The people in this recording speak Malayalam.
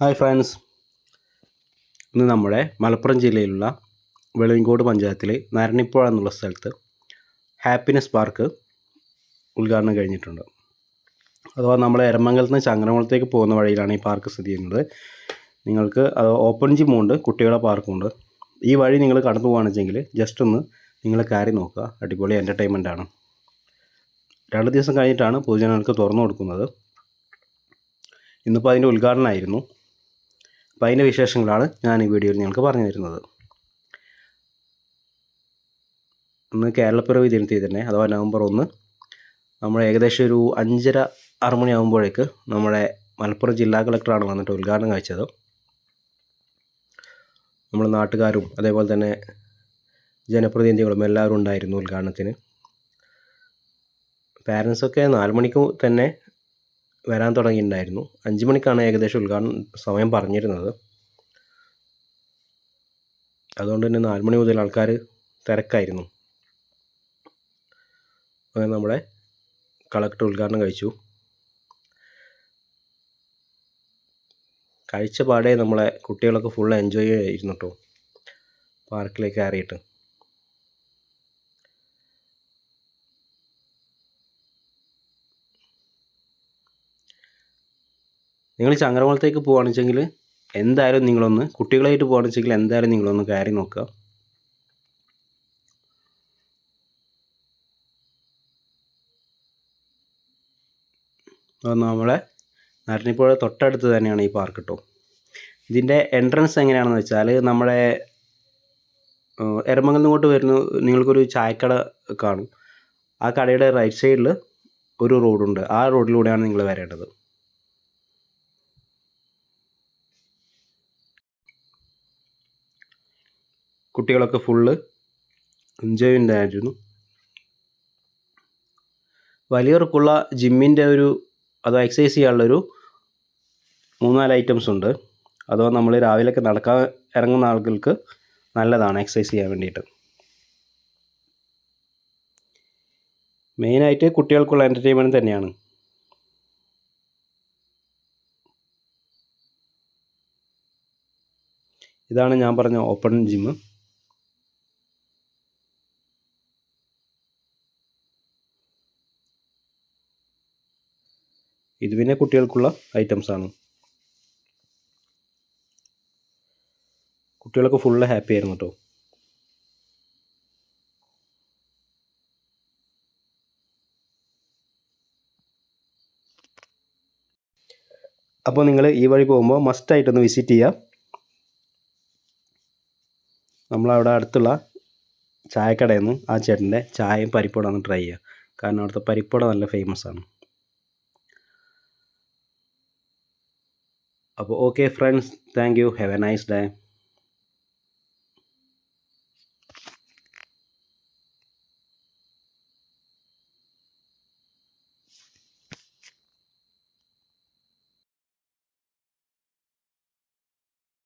Hi friends. ഇന്ന് നമ്മുടെ മലപ്പുറം ജില്ലയിലുള്ള വെളിയങ്കോട് പഞ്ചായത്തിലെ നരണിപ്പുഴ എന്നുള്ള സ്ഥലത്ത് ഹാപ്പിനെസ് പാർക്ക് ഉദ്ഘാടനം കഴിഞ്ഞിട്ടുണ്ട്. അഥവാ നമ്മൾ എരമംഗലത്ത് നിന്ന് ചങ്ങനകുളത്തേക്ക് പോകുന്ന വഴിയിലാണ് ഈ പാർക്ക് സ്ഥിതി ചെയ്യുന്നത്. നിങ്ങൾക്ക് ഓപ്പൺ ജിമ്മുണ്ട് കുട്ടികളുടെ പാർക്കുണ്ട് ഈ വഴി നിങ്ങൾ കടന്നു പോകുകയാണെന്നുവെച്ചെങ്കിൽ ജസ്റ്റ് ഒന്ന് നിങ്ങൾ കയറി നോക്കുക. അടിപൊളി എന്റർടൈൻമെന്റ് ആണ്. രണ്ട് ദിവസം കഴിഞ്ഞിട്ടാണ് പൊതുജനങ്ങൾക്ക് തുറന്നു കൊടുക്കുന്നത്. ഇന്നിപ്പോൾ അതിന്റെ ഉദ്ഘാടനമായിരുന്നു അപ്പോൾ അതിന്റെ വിശേഷങ്ങളാണ് ഞാൻ ഈ വീഡിയോയിൽ നിങ്ങൾക്ക് പറഞ്ഞു തരുന്നത്. ഇന്ന് കേരളപ്പിറവി ദിനത്തിൽ തന്നെ അഥവാ നവംബർ ഒന്ന്. നമ്മൾ ഏകദേശം ഒരു അഞ്ചര ആറ് മണിയാകുമ്പോഴേക്ക് നമ്മുടെ മലപ്പുറം ജില്ലാ കളക്ടറാണ് വന്നിട്ട് ഉദ്ഘാടനം കഴിച്ചത്. നമ്മൾ നാട്ടുകാരും അതേപോലെ തന്നെ ജനപ്രതിനിധികളും എല്ലാവരും ഉണ്ടായിരുന്നു ഉദ്ഘാടനത്തിന്. പാരൻസൊക്കെ നാല് മണിക്ക് തന്നെ വരാൻ തുടങ്ങിയിട്ടുണ്ടായിരുന്നു. അഞ്ച് മണിക്കാണ് ഏകദേശം ഉദ്ഘാടനം സമയം പറഞ്ഞിരുന്നത്. അതുകൊണ്ട് തന്നെ നാല് മണി മുതൽ ആൾക്കാർ തിരക്കായിരുന്നു. അങ്ങനെ നമ്മുടെ കളക്ടർ ഉദ്ഘാടനം കഴിച്ചു. കഴിച്ച പാടെ നമ്മളെ കുട്ടികളൊക്കെ ഫുൾ എൻജോയ് ആയിരുന്നു കേട്ടോ പാർക്കിലേക്ക് കയറിയിട്ട്. നിങ്ങൾ ചങ്ങരകുളത്തേക്ക് പോകുകയാണെന്ന് വെച്ചെങ്കിൽ എന്തായാലും നിങ്ങളൊന്ന് കുട്ടികളായിട്ട് പോകുകയാണെന്ന് വെച്ചെങ്കിൽ എന്തായാലും നിങ്ങളൊന്ന് കയറി നോക്കുക. നമ്മളെ നരണിപ്പുഴ തൊട്ടടുത്ത് തന്നെയാണ് ഈ പാർക്ക് കേട്ടോ ഇതിന്റെ എൻട്രൻസ് എങ്ങനെയാണെന്ന് വെച്ചാൽ നമ്മുടെ എരമംഗലം ഇങ്ങോട്ട് വരുന്ന നിങ്ങൾക്കൊരു ചായക്കട കാണും. ആ കടയുടെ റൈറ്റ് സൈഡിൽ ഒരു റോഡുണ്ട് ആ റോഡിലൂടെയാണ് നിങ്ങൾ വരേണ്ടത്. കുട്ടികളൊക്കെ ഫുള്ള് എൻജോയ്മെന്റ് ആയിരുന്നു വലിയവർക്കുള്ള ജിമ്മിന്റെ ഒരു അത് എക്സസൈസ് ചെയ്യാനുള്ളൊരു മൂന്നാൽ ഐറ്റംസ് ഉണ്ട്. അഥവാ നമ്മൾ രാവിലെയൊക്കെ നടക്കാൻ ഇറങ്ങുന്ന ആളുകൾക്ക് നല്ലതാണ് എക്സസൈസ് ചെയ്യാൻ വേണ്ടിയിട്ട്. മെയിനായിട്ട് കുട്ടികൾക്കുള്ള എന്റർടൈൻമെന്റ് തന്നെയാണ്. ഇതാണ് ഞാൻ പറഞ്ഞ ഓപ്പൺ ജിമ്മ് ഇത് പിന്നെ കുട്ടികൾക്കുള്ള ഐറ്റംസ് ആണ്. കുട്ടികളൊക്കെ ഫുള്ള് ഹാപ്പി ആയിരുന്നു കേട്ടോ അപ്പോൾ നിങ്ങൾ ഈ വഴി പോകുമ്പോൾ മസ്റ്റായിട്ടൊന്ന് വിസിറ്റ് ചെയ്യുക നമ്മളവിടെ അടുത്തുള്ള ചായക്കടയിൽ നിന്ന് ആ ചേട്ടന്റെ ചായയും പരിപ്പോടാന്ന് ട്രൈ ചെയ്യുക കാരണം അവിടുത്തെ പരിപ്പോട നല്ല ഫേമസ് ആണ്. അപ്പോൾ okay friends thank you have a nice day